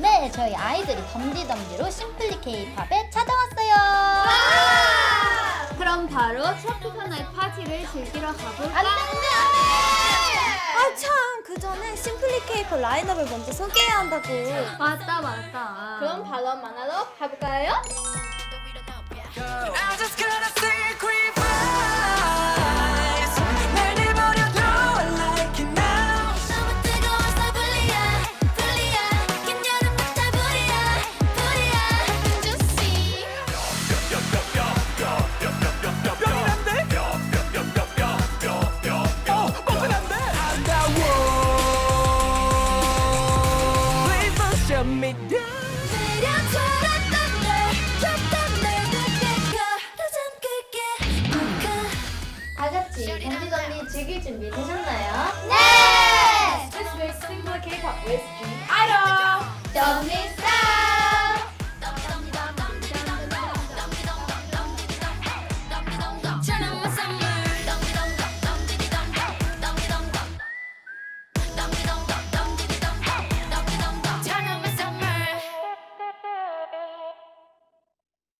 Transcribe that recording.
네, 저희 아이들이 덤디덤디로 심플리 케이팝에 찾아왔어요. 그럼 바로 트로피컬 나이트 파티를 즐기러 가볼까? 안 돼! 아참 그 전에 심플리 케이팝 라인업을 먼저 소개해야 한다고 맞다 맞다. 그럼 바로 만나러 가볼까요? 다 같이 즐길 준비 되셨나요? 네! K-pop with Idol. 덤디